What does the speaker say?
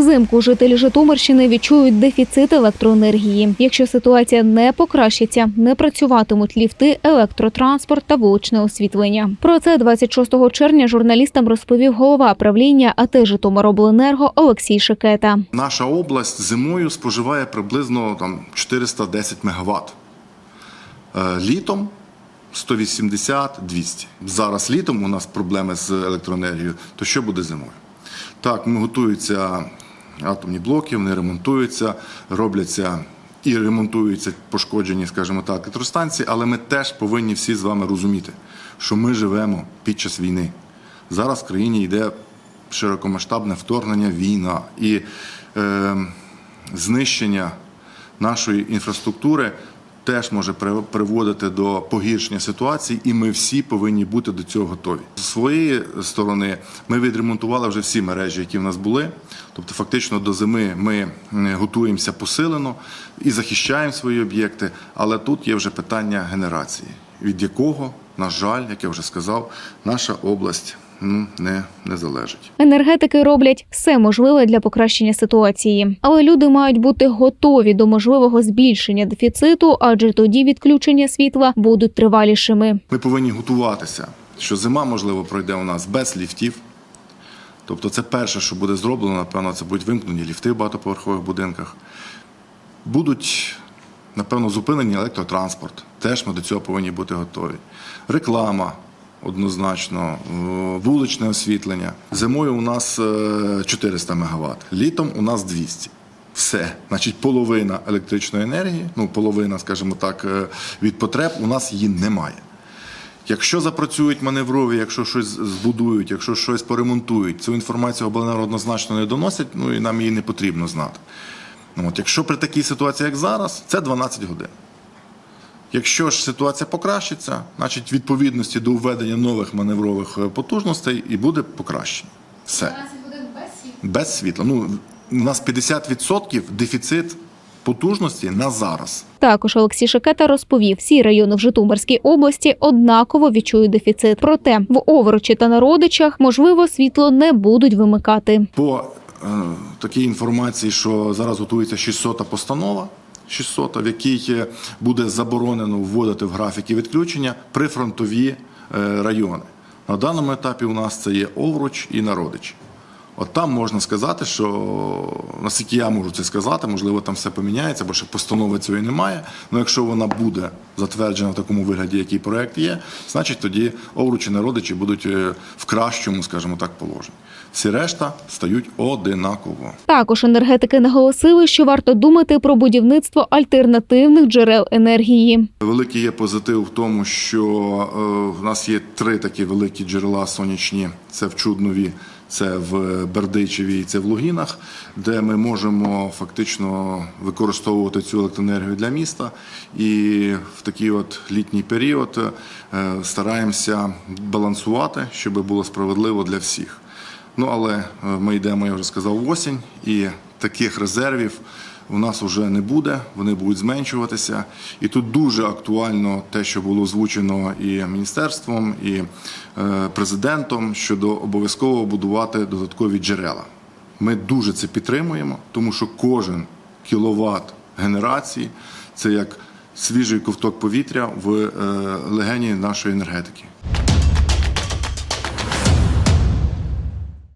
Взимку жителі Житомирщини відчують дефіцит електроенергії. Якщо ситуація не покращиться, не працюватимуть ліфти, електротранспорт та вуличне освітлення. Про це 26 червня журналістам розповів голова правління АТ Житомиробленерго Олексій Шикета. Наша область зимою споживає приблизно там 410 МВт. Е, Літом 180-200. Зараз літом у нас проблеми з електроенергією. То що буде зимою? Так, ми готуються атомні блоки, вони ремонтуються, робляться і ремонтуються пошкоджені, скажімо так, електростанції, але ми теж повинні всі з вами розуміти, що ми живемо під час війни. Зараз в країні йде широкомасштабне вторгнення, війна і е, знищення нашої інфраструктури теж може при- приводити до погіршення ситуації, і ми всі повинні бути до цього готові. З своєї сторони ми відремонтували вже всі мережі, які в нас були. Тобто, фактично до зими ми готуємося посилено і захищаємо свої об'єкти. Але тут є вже питання генерації, від якого, на жаль, як я вже сказав, наша область ну, не, не залежить. Енергетики роблять все можливе для покращення ситуації, але люди мають бути готові до можливого збільшення дефіциту, адже тоді відключення світла будуть тривалішими. Ми повинні готуватися, що зима, можливо, пройде у нас без ліфтів. Тобто, це перше, що буде зроблено, напевно, це будуть вимкнені ліфти в багатоповерхових будинках. Будуть, напевно, зупинені електротранспорт. Теж ми до цього повинні бути готові. Реклама. Однозначно, е, вуличне освітлення. Зимою у нас е, 400 МВт, літом у нас 200. Все, значить, половина електричної енергії, ну половина, скажімо так, е, від потреб у нас її немає. Якщо запрацюють маневрові, якщо щось збудують, якщо щось поремонтують, цю інформацію обленерго однозначно не доносять, ну і нам її не потрібно знати. Ну, От, якщо при такій ситуації, як зараз, це 12 годин. Якщо ж ситуація покращиться, значить відповідності до введення нових маневрових е, потужностей і буде покращення. Все. Без світла. Ну, у нас 50% дефіцит потужності на зараз. Також Олексій Шикета розповів, всі райони в Житомирській області однаково відчують дефіцит. Проте в Оврочі та на родичах можливо світло не будуть вимикати. По е, такій інформації, що зараз готується 600 постанова, 600, в якій буде заборонено вводити в графіки відключення прифронтові е, райони. На даному етапі у нас це є Овруч і Народичі. От там можна сказати, що наскільки я можу це сказати, можливо, там все поміняється, бо ще постанови цієї немає. Ну якщо вона буде затверджена в такому вигляді, який проект є, значить тоді овручі народичі будуть е, в кращому, скажімо так, положенні. Всі решта стають одинаково. Також енергетики наголосили, що варто думати про будівництво альтернативних джерел енергії. Великий є позитив в тому, що е, в нас є три такі великі джерела сонячні: це в Чуднові, це в Бердичеві і це в Лугінах, де ми можемо фактично використовувати цю електроенергію для міста. І в такий от літній період е, стараємося балансувати, щоб було справедливо для всіх. Ну але е, ми йдемо, я вже сказав, в осінь, і таких резервів у нас вже не буде, вони будуть зменшуватися. І тут дуже актуально те, що було озвучено і міністерством, і е, президентом щодо обов'язково будувати додаткові джерела. Ми дуже це підтримуємо, тому що кожен кіловат генерації це як свіжий ковток повітря в е, легені нашої енергетики.